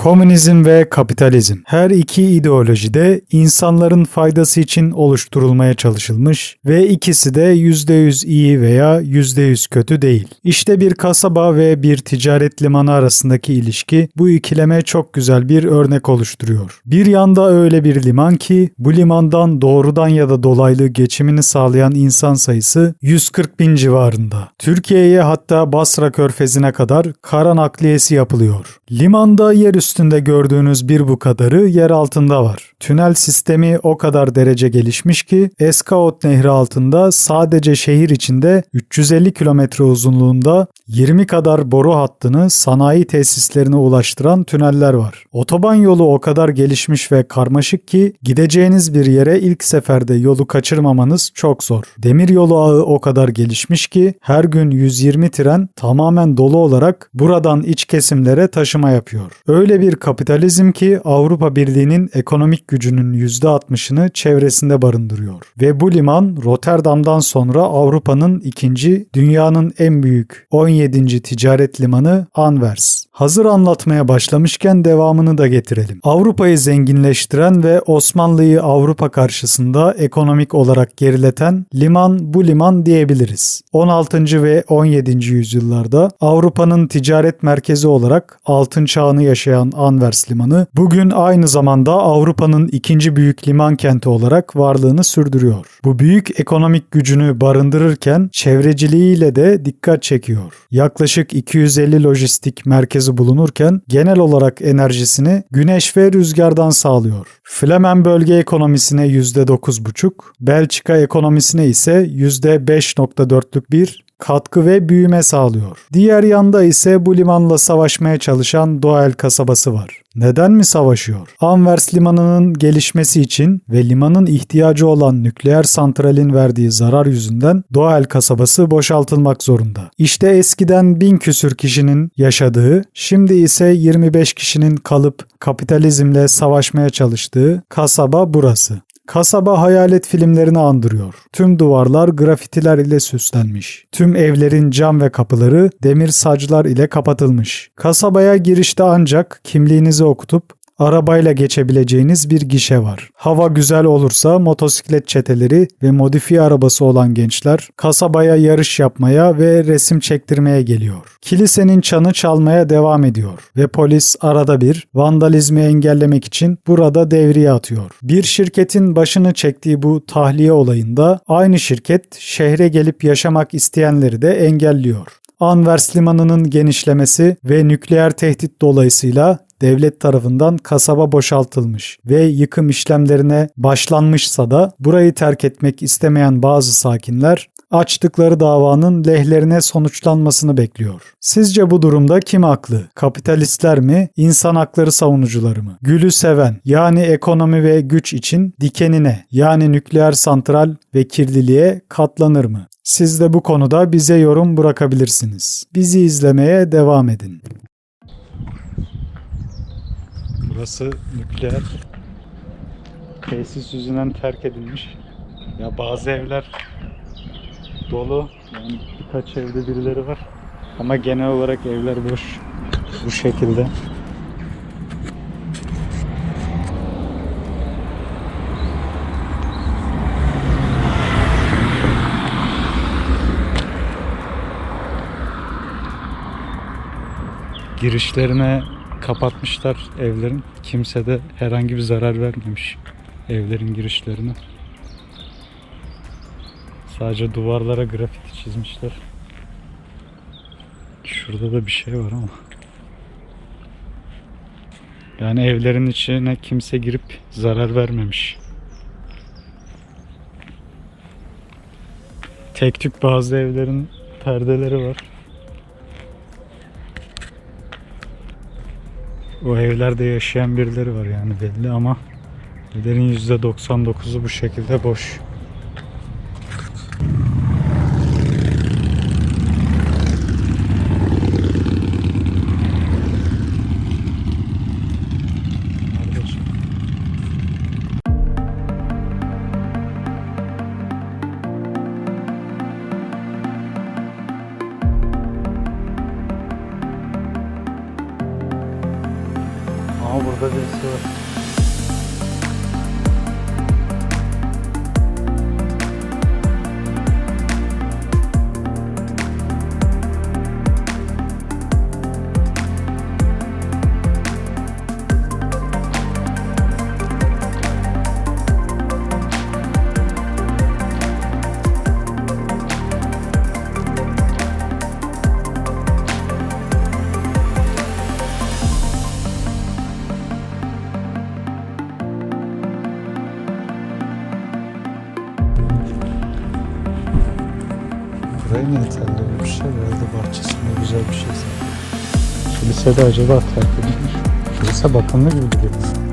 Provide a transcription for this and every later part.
Komünizm ve kapitalizm. Her iki ideoloji de insanların faydası için oluşturulmaya çalışılmış ve ikisi de %100 iyi veya %100 kötü değil. İşte bir kasaba ve bir ticaret limanı arasındaki ilişki bu ikileme çok güzel bir örnek oluşturuyor. Bir yanda öyle bir liman ki bu limandan doğrudan ya da dolaylı geçimini sağlayan insan sayısı 140 bin civarında. Türkiye'ye hatta Basra körfezine kadar kara nakliyesi yapılıyor. Limanda yer üstünde gördüğünüz bir bu kadarı yer altında var. Tünel sistemi o kadar derece gelişmiş ki Eskaot Nehri altında sadece şehir içinde 350 kilometre uzunluğunda 20 kadar boru hattını sanayi tesislerine ulaştıran tüneller var. Otoban yolu o kadar gelişmiş ve karmaşık ki gideceğiniz bir yere ilk seferde yolu kaçırmamanız çok zor. Demir yolu ağı o kadar gelişmiş ki her gün 120 tren tamamen dolu olarak buradan iç kesimlere taşıma yapıyor. Öyle bir kapitalizm ki Avrupa Birliği'nin ekonomik gücünün %60'ını çevresinde barındırıyor. Ve bu liman Rotterdam'dan sonra Avrupa'nın ikinci, dünyanın en büyük 17. ticaret limanı Anvers. Hazır anlatmaya başlamışken devamını da getirelim. Avrupa'yı zenginleştiren ve Osmanlı'yı Avrupa karşısında ekonomik olarak gerileten liman bu liman diyebiliriz. 16. ve 17. yüzyıllarda Avrupa'nın ticaret merkezi olarak altın çağını yaşayan Anvers limanı bugün aynı zamanda Avrupa'nın ikinci büyük liman kenti olarak varlığını sürdürüyor. Bu büyük ekonomik gücünü barındırırken çevreciliğiyle de dikkat çekiyor. Yaklaşık 250 lojistik merkezi bulunurken genel olarak enerjisini güneş ve rüzgardan sağlıyor. Flemen bölge ekonomisine %9,5, Belçika ekonomisine ise %5.4'lük bir katkı ve büyüme sağlıyor. Diğer yanda ise bu limanla savaşmaya çalışan Doel kasabası var. Neden mi savaşıyor? Anvers limanının gelişmesi için ve limanın ihtiyacı olan nükleer santralin verdiği zarar yüzünden Doel kasabası boşaltılmak zorunda. İşte eskiden bin küsür kişinin yaşadığı, şimdi ise 25 kişinin kalıp kapitalizmle savaşmaya çalıştığı kasaba burası. Kasaba hayalet filmlerini andırıyor. Tüm duvarlar grafitiler ile süslenmiş. Tüm evlerin cam ve kapıları demir saclar ile kapatılmış. Kasabaya girişte ancak kimliğinizi okutup arabayla geçebileceğiniz bir gişe var. Hava güzel olursa motosiklet çeteleri ve modifiye arabası olan gençler kasabaya yarış yapmaya ve resim çektirmeye geliyor. Kilisenin çanı çalmaya devam ediyor ve polis arada bir vandalizmi engellemek için burada devriye atıyor. Bir şirketin başını çektiği bu tahliye olayında aynı şirket şehre gelip yaşamak isteyenleri de engelliyor. Anvers limanının genişlemesi ve nükleer tehdit dolayısıyla devlet tarafından kasaba boşaltılmış ve yıkım işlemlerine başlanmışsa da burayı terk etmek istemeyen bazı sakinler açtıkları davanın lehlerine sonuçlanmasını bekliyor. Sizce bu durumda kim haklı? Kapitalistler mi, insan hakları savunucuları mı? Gülü seven yani ekonomi ve güç için dikenine yani nükleer santral ve kirliliğe katlanır mı? Siz de bu konuda bize yorum bırakabilirsiniz. Bizi izlemeye devam edin. Burası nükleer tesis yüzünden terk edilmiş. Ya bazı evler dolu. Yani birkaç evde birileri var. Ama genel olarak evler boş. Bu şekilde. Girişlerine kapatmışlar evlerin. Kimse de herhangi bir zarar vermemiş evlerin girişlerine. Sadece duvarlara grafiti çizmişler. Şurada da bir şey var ama. Yani evlerin içine kimse girip zarar vermemiş. Tek tük bazı evlerin perdeleri var. O evlerde yaşayan birileri var yani belli ama evlerin %99'u bu şekilde boş. Burada birisi var. Burayı niye terlemişler? Herhalde bahçesinde güzel bir şey. Kilise de acaba terk edilmiş. Kilise bakımlı gibi duruyor.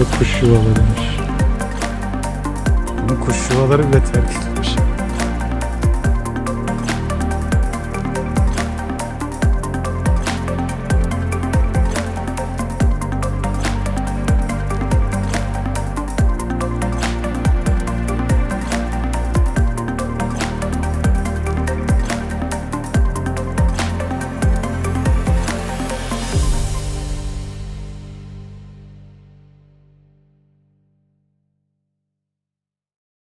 Bu kuş yuvalarıymış. Bu kuş yuvaları bile terk edilmiş.